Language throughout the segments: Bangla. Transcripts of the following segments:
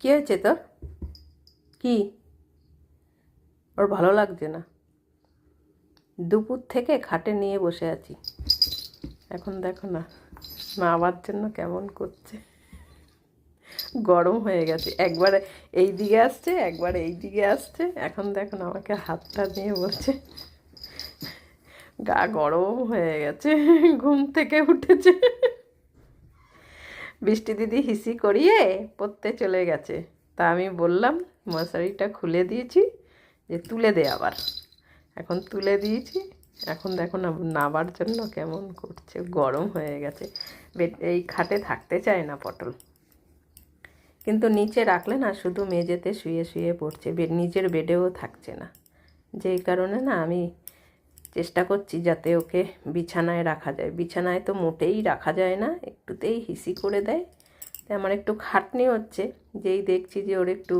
কী হয়েছে তোর? কি? ওর ভালো লাগছে না। দুপুর থেকে খাটে নিয়ে বসে আছি। এখন দেখো না নাবার জন্য কেমন করছে। গরম হয়ে গেছে। একবার এই দিকে আসছে, একবার এই দিকে আসছে। এখন দেখো না, আমাকে হাতটা নিয়ে বলছে, গা গরম হয়ে গেছে, ঘুম থেকে উঠেছে। বৃষ্টি দিদি হিসি করিয়ে পড়তে চলে গেছে। তা আমি বললাম, মশারিটা খুলে দিয়েছি, যে তুলে দে আবার। এখন তুলে দিয়েছি। এখন দেখো না, নাবার জন্য কেমন করছে, গরম হয়ে গেছে। এই খাটে থাকতে চায় না পটল। কিন্তু নিচে রাখলে না, শুধু মেঝেতে শুয়ে শুয়ে পড়ছে। বেড নিচের বেডেও থাকছে না। যেই কারণে না, আমি চেষ্টা করছি যাতে ওকে বিছানায় রাখা যায়। বিছানায় তো মোটেই রাখা যায় না, একটুতেই হিসি করে দেয়। তাই আমার একটু খাটনি হচ্ছে, যেই দেখছি যে ওর একটু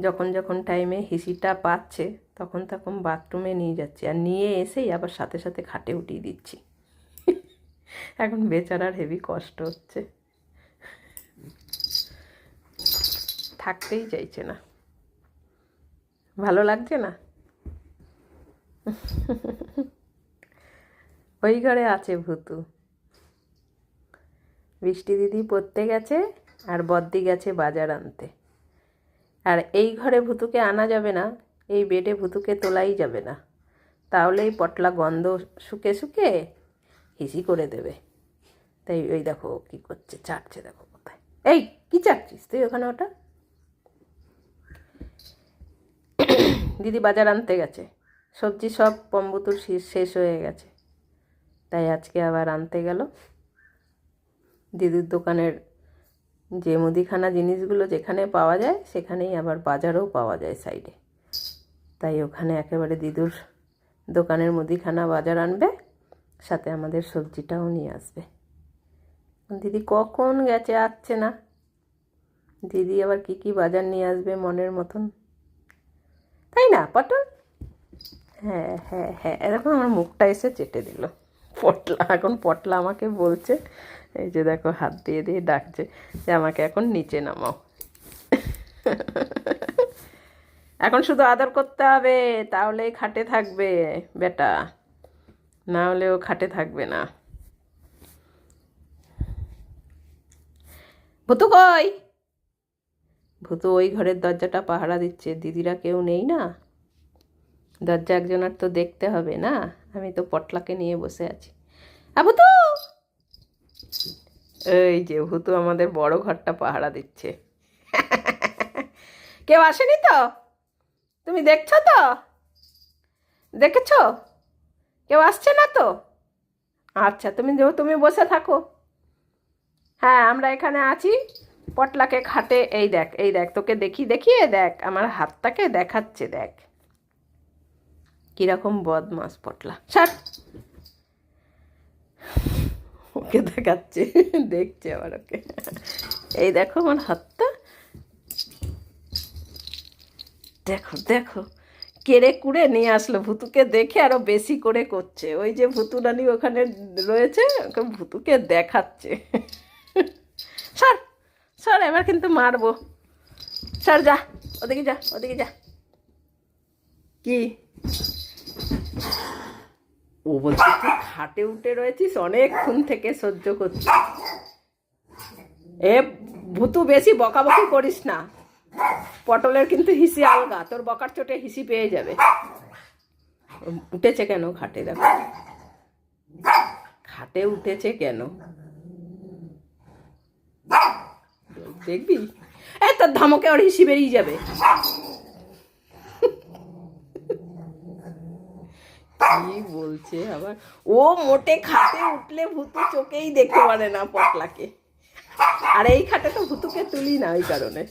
যখন যখন টাইমে হিসিটা পাচ্ছে, তখন তখন বাথরুমে নিয়ে যাচ্ছি। আর নিয়ে এসেই আবার সাথে সাথে খাটে উঠিয়ে দিচ্ছি। এখন বেচারার হেভি কষ্ট হচ্ছে। থাকতেই চাইছে না। ভালো লাগছে না? ওই ঘরে আছে ভূতু। বৃষ্টি দিদি পড়তে গেছে আর বদ্দি গেছে বাজার আনতে। আর এই ঘরে ভূতুকে আনা যাবে না, এই বেডে ভূতুকে তোলাই যাবে না। তাহলে এই পটলা গন্ধ শুকে শুকে হিসি করে দেবে। তাই ওই দেখো কী করছে চাটছে দেখো কোথায়। এই, কি চাটছিস তুই ওখানে ওটা? দিদি বাজার আনতে গেছে। সবজি সব পম্বুতুর শেষ হয়ে গেছে। তাই আজকে আবার আনতে গেল। দিদির দোকানের যে মুদিখানা জিনিসগুলো যেখানে পাওয়া যায়, সেখানেই আবার বাজারও পাওয়া যায় সাইডে তাই ওখানে একেবারে দিদুর দোকানের মুদিখানা বাজার আনবে, সাথে আমাদের সবজিটাও নিয়ে আসবে। দিদি কখন গেছে আসছে না? দিদি আবার কি কি বাজার নিয়ে আসবে মনের মতন? তাই না, পটল? হ্যাঁ হ্যাঁ হ্যাঁ। এরকম আমার মুখটা এসে চেটে দিল। পটলা, এখন পটলা আমাকে বলছে, এই যে দেখো, হাত দিয়ে দিয়ে ডাকছে যে আমাকে এখন নিচে নামাও। এখন শুধু আদর করতে হবে, তাহলেই খাটে থাকবে, বেটা। না হলে ও খাটে থাকবে না। ভুতু কই? ভূতু ওই ঘরের দরজাটা পাহারা দিচ্ছে, দিদিরা কেউ নেই না? দরজা একজনের তো দেখতে হবে না? আমি তো পটলাকে নিয়ে বসে আছি। আ তো এই যে ভূতু আমাদের বড় ঘরটা পাহারা দিচ্ছে। কেউ আসেনি তো? তুমি দেখছ তো? দেখেছ? কেউ আসছে না তো? আচ্ছা তুমি তুমি বসে থাকো। হ্যাঁ আমরা এখানে আছি। পটলাকে খাটে, এই দেখ এই দেখ, তোকে দেখি, দেখিয়ে দেখ, আমার হাতটাকে দেখাচ্ছে, দেখ। কীরকম বদমাস পটলা। ছাড়। ওকে দেখাচ্ছে, দেখছে আবার ওকে। এই দেখো আমার হাতটা। দেখো দেখো। কেড়ে কুড়ে নিয়ে আসলো, ভুতুকে দেখে আরও বেশি করে করছে। ওই যে ভুতু রানী ওখানে রয়েছে, ওকে ভুতুকে দেখাচ্ছে। সর স্যার এবার কিন্তু মারবো। সর যা, ওদিকে যা ওদিকে যা। কি? ও বলছে, তুই খাটে উঠে রয়েছিস অনেকক্ষণ থেকে সহ্য করছিস এ, ভুতু, বেশি বকাবকি করিস না। পটলের কিন্তু হিসি আলগা, তোর বকার চোটে হিসি পেয়ে যাবে। উঠেছে কেন খাটে, দেখো। খাটে উঠেছে কেন? দেখবি? এ, তোর ধমকে ওর হিসি বেরিয়ে যাবে। কি বলছে আবার? ও মোটে খাটে উঠলে ভূতু চোখেই দেখতে পারে না পটলাকে। আর এই খাটে তো ভূতুকে তুলি না ওই কারণে।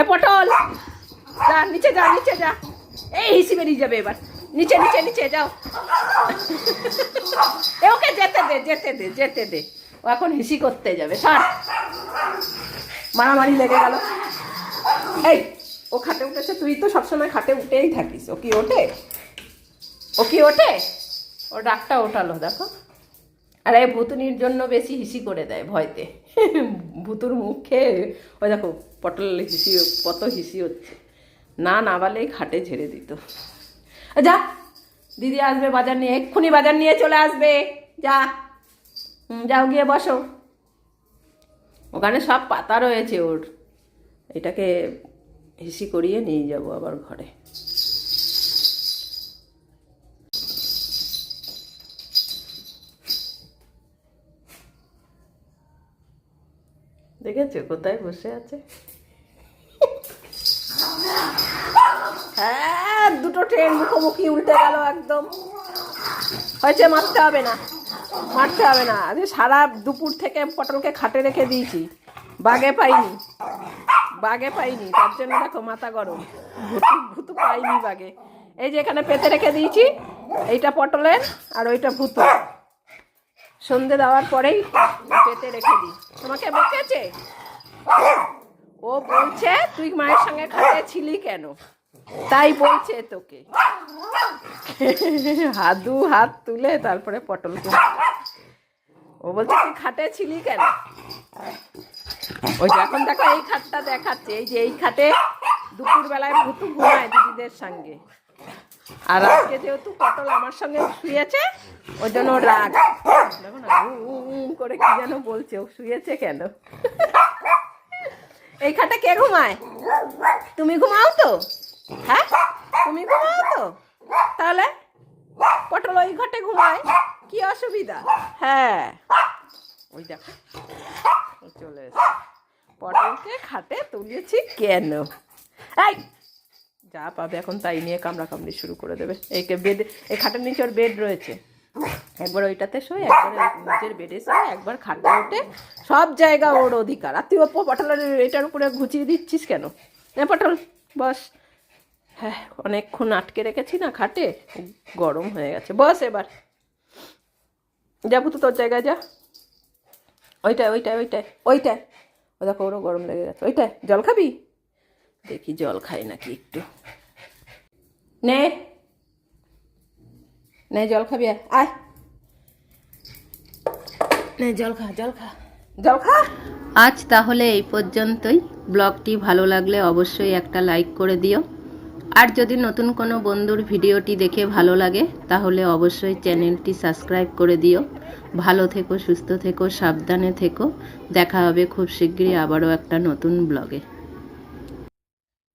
এ পটল, যা, নিচে যা নিচে যা। এই হিসি বেরিয়ে যাবে এবার। নিচে নিচে নিচে, যাও। এ ওকে যেতে দে যেতে দে যেতে দে। ও এখন হিসি করতে যাবে সর মারামারি লেগে গেল। এই, ও খাটে উঠেছে, তুই তো সবসময় খাটে উঠেই থাকিস। ও কি ওঠে? ও কি ওঠে? ও ডাকটা ওঠালো, দেখো। আর এই ভুতুনির জন্য বেশি হিসি করে দেয় ভয়তে। ভুতুর মুখে, ওই দেখো, পটল হিসি কত হিসি হচ্ছে। না না বালেই খাটে ঝেড়ে দিত। যা, দিদি আসবে বাজার নিয়ে, এক্ষুনি বাজার নিয়ে চলে আসবে। যা যাও গিয়ে বসো। ওখানে সব পাতা রয়েছে ওর। এটাকে হিসি করিয়ে নিয়ে যাব আবার ঘরে। দেখেছ? কোথায় বসে আছে? হ্যাঁ দুটো ট্রেন মুখোমুখি উল্টে গেল একদম। হয়েছে মারতে হবে না, মারতে হবে না। আজ সারা দুপুর থেকে পটলকে খাটে রেখে দিয়েছি। বাগে পাইনি বাগে পাইনি। তার জন্য দেখো মাথা গরম। ভুতু ভুতু পাইনি বাগে। এই যে এখানে পেতে রেখে দিয়েছি, এইটা পটলের আর ওইটা ভুতু সন্ধে দেওয়ার পরেই পেতে রেখে দিই। তোমাকে বকেছে? ও বলছে, তুই মায়ের সঙ্গে খাটে ছিলি কেন? তাই বলছে তোকে। হাদু হাত তুলে তারপরে পটলকে ও বলছে, তুই খাটে ছিলি কেন? ওই এখন দেখো, এই খাটটা দেখাচ্ছে। এই যে এই খাটে দুপুর বেলায় ভুতু ঘুমায় দিদিদের সঙ্গে। আর আজকে যেহেতু পটল আমার সঙ্গে শুয়েছে, ওই জন্য রাগ। দেখো না করে কি যেন বলছে, ও শুয়েছে কেন? এই কে ঘুমায়? তুমি ঘুমাও তো? হ্যাঁ? তুমি ঘুমাও তো? তাহলে পটল ওই ঘাটে ঘুমায়? কি অসুবিধা? হ্যাঁ। ওই দেখো চলে এসে পটলকে খাটে তুলেছি কেন? এই যা পাবে এখন তাই নিয়ে কামড়া কামড়ি শুরু করে দেবে। এই বেড এই খাটের নিচে ওর বেড রয়েছে। একবার ওইটাতে শোয়, একবার নিজের বেডে শোয়, একবার খাটে ওঠে। সব জায়গা ওর অধিকার। আর তুই পটলের এটার উপরে ঘুচিয়ে দিচ্ছিস কেন? হ্যাঁ পটল, বস। হ্যাঁ অনেকক্ষণ আটকে রেখেছি না খাটে গরম হয়ে গেছে। বস এবার। যাব তো তোর জায়গায়, যা। ওইটায় ওইটায় ওইটায় ওইটায়। ও দেখো, ওরও গরম লেগে গেছে। ওইটায়, জল খাবি? দেখি জল খাই নাকি একটু। নে। নে, জল খাবি, আয়। নে, জল খা জল খা। জল খা। আজ তাহলে এই পর্যন্তই। ব্লগটি ভালো লাগলে অবশ্যই একটা লাইক করে দিও। আর যদি নতুন কোনো বন্ধুর ভিডিওটি দেখে ভালো লাগে, তাহলে অবশ্যই চ্যানেলটি সাবস্ক্রাইব করে দিও। ভালো থেকো, সুস্থ থেকো, সাবধানে থেকো। দেখা হবে খুব শীঘ্রই আবারও একটা নতুন ব্লগে।